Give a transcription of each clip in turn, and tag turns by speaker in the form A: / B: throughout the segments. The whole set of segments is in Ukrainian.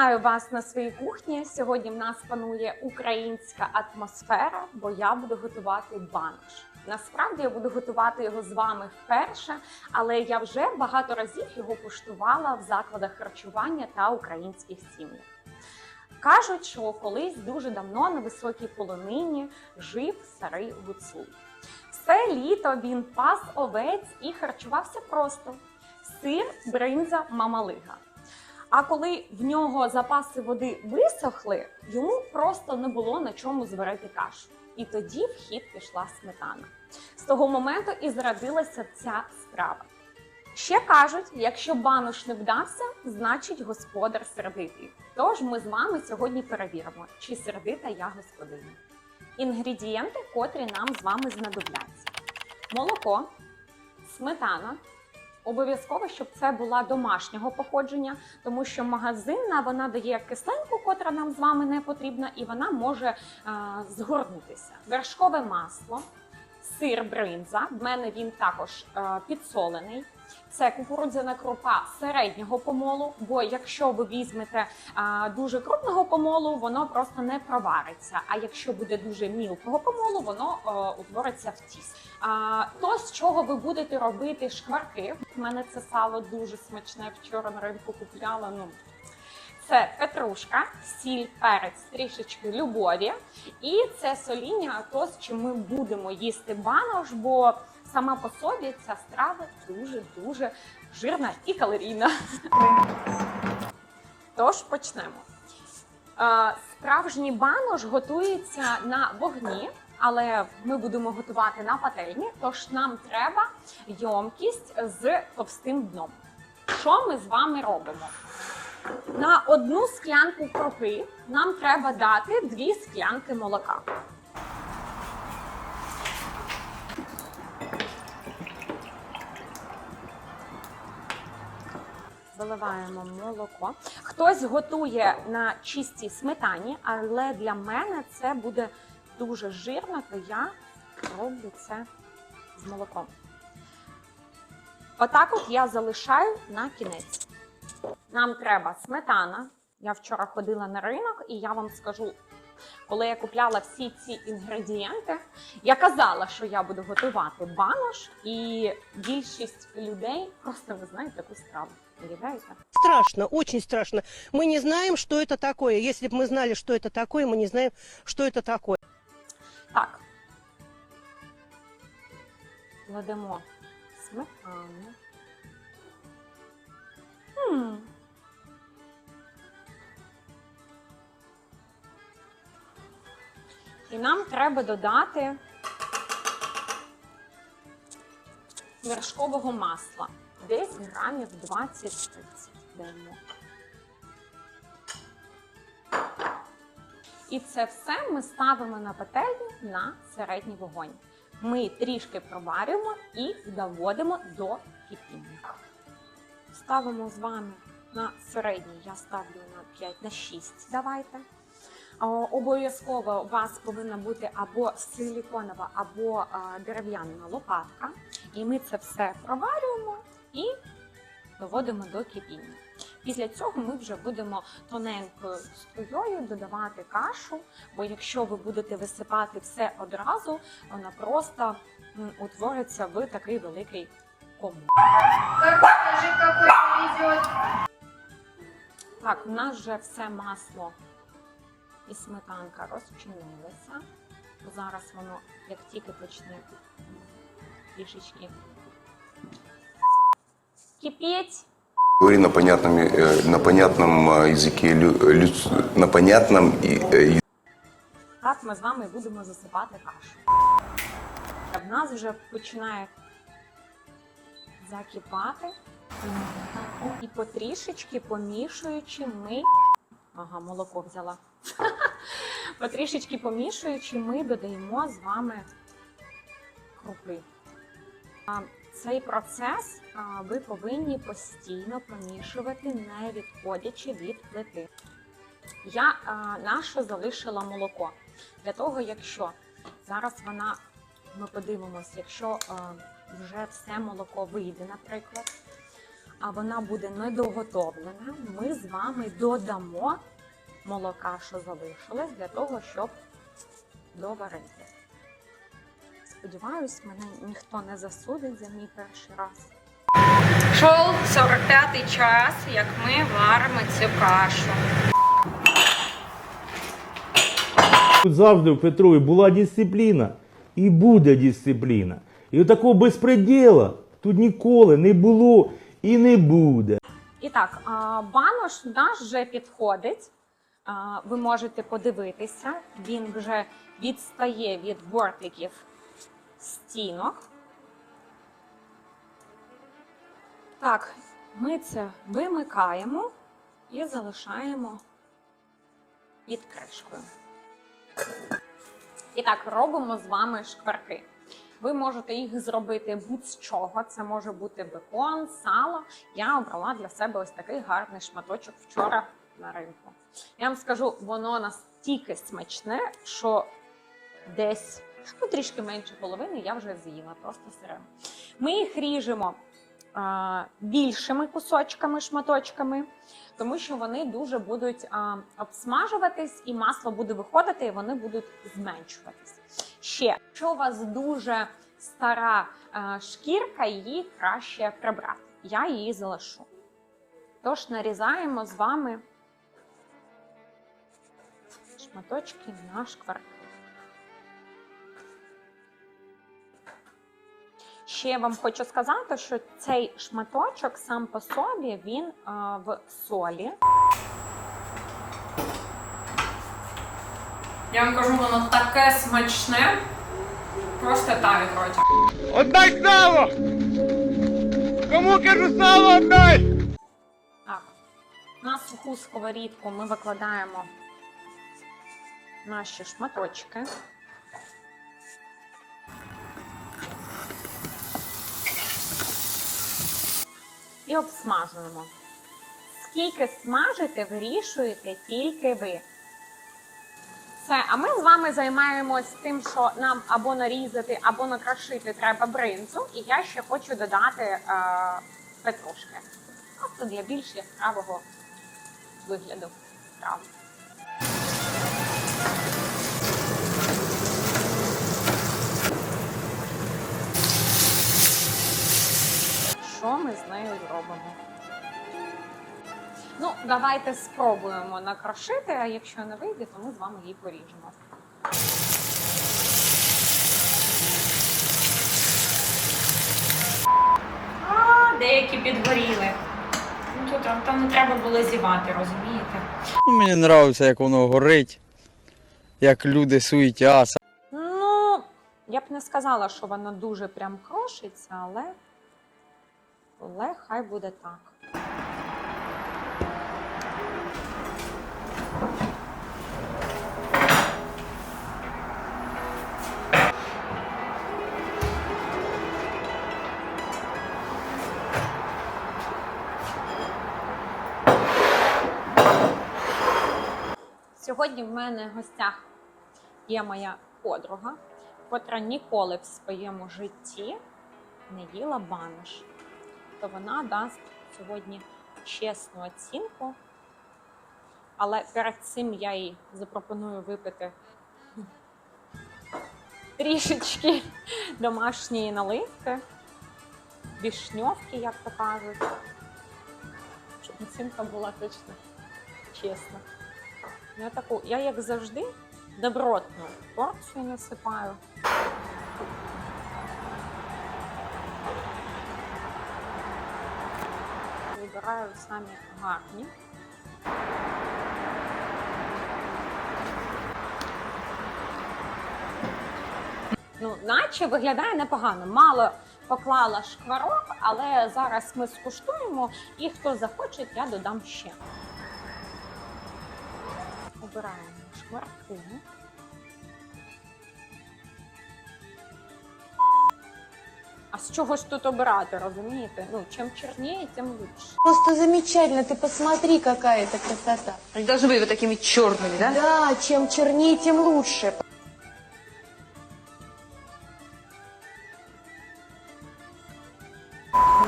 A: Вітаю вас на своїй кухні. Сьогодні в нас панує українська атмосфера, бо я буду готувати банош. Насправді я буду готувати його з вами вперше, але я вже багато разів його куштувала в закладах харчування та українських сім'ях. Кажуть, що колись дуже давно на високій полонині жив старий гуцул. Все літо він пас овець і харчувався просто: сир, бринза, мамалига. А коли в нього запаси води висохли, йому просто не було на чому зварити кашу. І тоді в хід пішла сметана. З того моменту і зродилася ця страва. Ще кажуть, якщо банош не вдався, значить господар сердитий. Тож ми з вами сьогодні перевіримо, чи сердита я господиня. Інгредієнти, котрі нам з вами знадобляться: молоко, сметана. Обов'язково, щоб це була домашнього походження, тому що магазинна вона дає кислинку, котра нам з вами не потрібна, і вона може е, згорнутися. Вершкове масло, сир бринза. В мене він також е, підсолений. Це кукурудзяна крупа середнього помолу, бо якщо ви візьмете а, дуже крупного помолу, воно просто не провариться. А якщо буде дуже мілкого помолу, воно е, утвориться в тіс. А, то з чого ви будете робити шкварки? У мене це сало дуже смачне. Вчора на ринку купляла. Ну це петрушка, сіль, перець, трішечки любові, і це соління, то з чим ми будемо їсти банош, бо сама по собі ця страва дуже дуже жирна і калорійна. Тож почнемо. Е, Справжній банош готується на вогні, але ми будемо готувати на пательні, тож нам треба йомкість з товстим дном. Що ми з вами робимо? На одну склянку крупи нам треба дати дві склянки молока. Виливаємо молоко. Хтось готує на чистій сметані, але для мене це буде дуже жирно, то я роблю це з молоком. Отак от я залишаю на кінець. Нам треба сметана. Я вчора ходила на ринок, і я вам скажу, коли я купляла всі ці інгредієнти, я казала, що я буду готувати банош, і більшість людей просто не знають таку страву Уявляєте?
B: Страшно, очень страшно. Мы не знаем, что это такое. Если бы мы знали, что это такое, мы не знаем, что это такое.
A: Так. Кладемо сметану. М. І нам треба додати вершкового масла. Десь грамів 20-30 даємо. І це все ми ставимо на пательню на середній вогонь. Ми трішки проварюємо і доводимо до кипіння. Ставимо з вами на середній, я ставлю на 5 на 6. Давайте. Обов'язково у вас повинна бути або силіконова, або дерев'яна лопатка. І ми це все проварюємо доводимо до кипіння. Після цього ми вже будемо тоненькою струєю додавати кашу, бо якщо ви будете висипати все одразу, вона просто утвориться в такий великий
C: повезет.
A: Так, у нас вже все масло і сметанка розчинилися. Зараз воно, як тільки почне трішечки кипіть,
D: Говори на понятном, э, на понятном э, языке, лю- лю- на понятном и, э,
A: Так, ми з вами будемо засипати кашу. В нас вже починає закипати. І потрішечки помішуючи, ми. Ага, молоко взяла. Потрішечки помішуючи, ми додаємо з вами крупи. Цей процес ви повинні постійно помішувати, не відходячи від плити. Я а, залишила молоко. Для того, якщо зараз вона, ми подивимося, якщо вже все молоко вийде, наприклад, а вона буде недоготовлена, ми з вами додамо молока, що залишилось, для того, щоб доварити. Сподіваюсь, мене ніхто не засудить за мій перший раз. Шов 45-й час, як ми варимо цю кашу.
E: Тут завжди в Петрові була дисципліна і буде дисципліна. І такого безпреділа тут ніколи не було і не буде.
A: І так, банош наш вже підходить. Ви можете подивитися, він вже відстає від бортиків стінок. Так, ми це вимикаємо і залишаємо під кришкою. І так, робимо з вами шкварки. Ви можете їх зробити будь-з чого. Це може бути бекон, сало. Я обрала для себе ось такий гарний шматочок вчора на ринку. Я вам скажу, воно настільки смачне, що десь ну, трішки менше половини я вже з'їла, просто сире. Ми їх ріжемо а, більшими кусочками, шматочками, тому що вони дуже будуть а, обсмажуватись, і масло буде виходити, і вони будуть зменшуватись. Ще, якщо у вас дуже стара е, шкірка, її краще прибрати. Я її залишу. Тож нарізаємо з вами шматочки на шкварки. Ще я вам хочу сказати, що цей шматочок сам по собі він е, в солі. Я вам кажу, воно таке смачне. Просто тає в роті.
F: Отдай сало! Кому кажу сало отдай!
A: Так, на суху сковорідку ми викладаємо наші шматочки. І обсмажуємо. Скільки смажити, вирішуєте тільки ви. Все, а ми з вами займаємось тим, що нам або нарізати, або накрошити треба бринзу. І я ще хочу додати е, петрушки. Просто для більш яскравого вигляду страви. Що ми з нею зробимо? Ну, давайте спробуємо накрошити, а якщо не вийде, то ми з вами її поріжемо. А, деякі підгоріли. Ну, тут там, там не треба було зівати, розумієте?
G: Ну, мені подобається, як воно горить, як люди суетяться.
A: Ну, я б не сказала, що вона дуже прям крошиться, але, але хай буде так. Сьогодні в мене в гостях є моя подруга, котра ніколи в своєму житті не їла банош. То вона дасть сьогодні чесну оцінку. Але перед цим я їй запропоную випити трішечки домашньої наливки, вішньовки, як то кажуть, щоб оцінка була точно чесна. Я таку, я як завжди добротну порцію насипаю. Вибираю самі гарні. Ну, наче виглядає непогано. Мало поклала шкварок, але зараз ми скуштуємо, і хто захоче, я додам ще. Обираємо шкварки. А з чого ж тут обирати, розумієте? Ну, чим чорніє, тим лучше.
H: Просто замечательно, ты посмотри, какая это красота.
I: Они должны быть вот такими черными, да?
H: Да, чем чернее, тем лучше.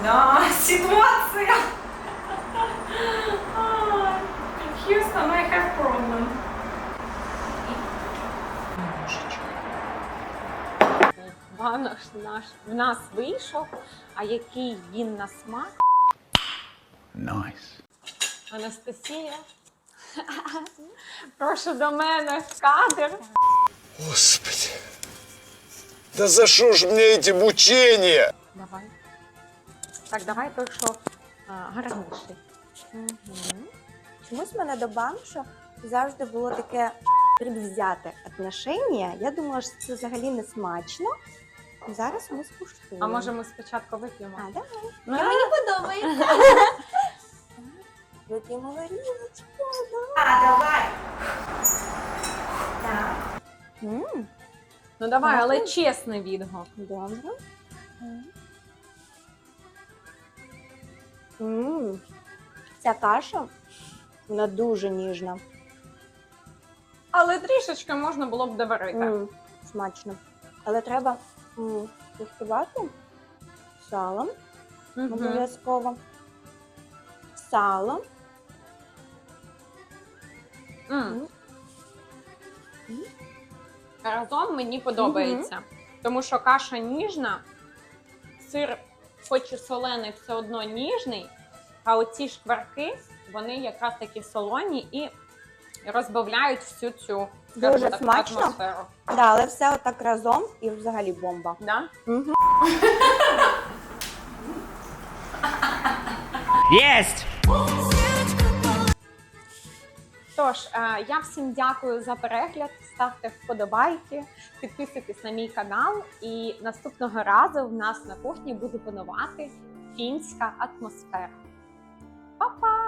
A: Да, ситуація. Банош наш в нас вийшов, а який він на смак?
F: Nice.
A: Анастасія. Прошу до мене в кадр.
F: Господи. Да за что ж мне эти мучения?
A: Давай. Так, давай той, що а, гарніший.
J: Чомусь в мене до баншу завжди було таке предвзяте отношення. Я думала, що це взагалі не смачно. Зараз ми скуштуємо.
A: А може ми спочатку вип'ємо?
J: А, давай.
A: Ну,
J: мені подобається. Вип'ємо варіночку.
C: А, давай.
J: М,
A: Ну давай, але чесний відгук.
J: Добре. М, Ця каша, вона дуже ніжна.
A: Але трішечки можна було б доварити.
J: М, Смачно. Але треба м, салом.
A: Мгм.
J: Обов'язково. Сало.
A: М. Разом мені подобається, тому що каша ніжна, сир, хоч і солений, все одно ніжний, а оці шкварки, вони якраз такі солоні і розбавляють всю цю
J: Дуже
A: так,
J: смачно.
A: атмосферу.
J: Да, але все отак разом і взагалі бомба.
A: Да?
E: Єсть!
A: Тож, е, я всім дякую за перегляд. Ставте вподобайки, підписуйтесь на мій канал. І наступного разу в нас на кухні буде панувати фінська атмосфера. Па-па!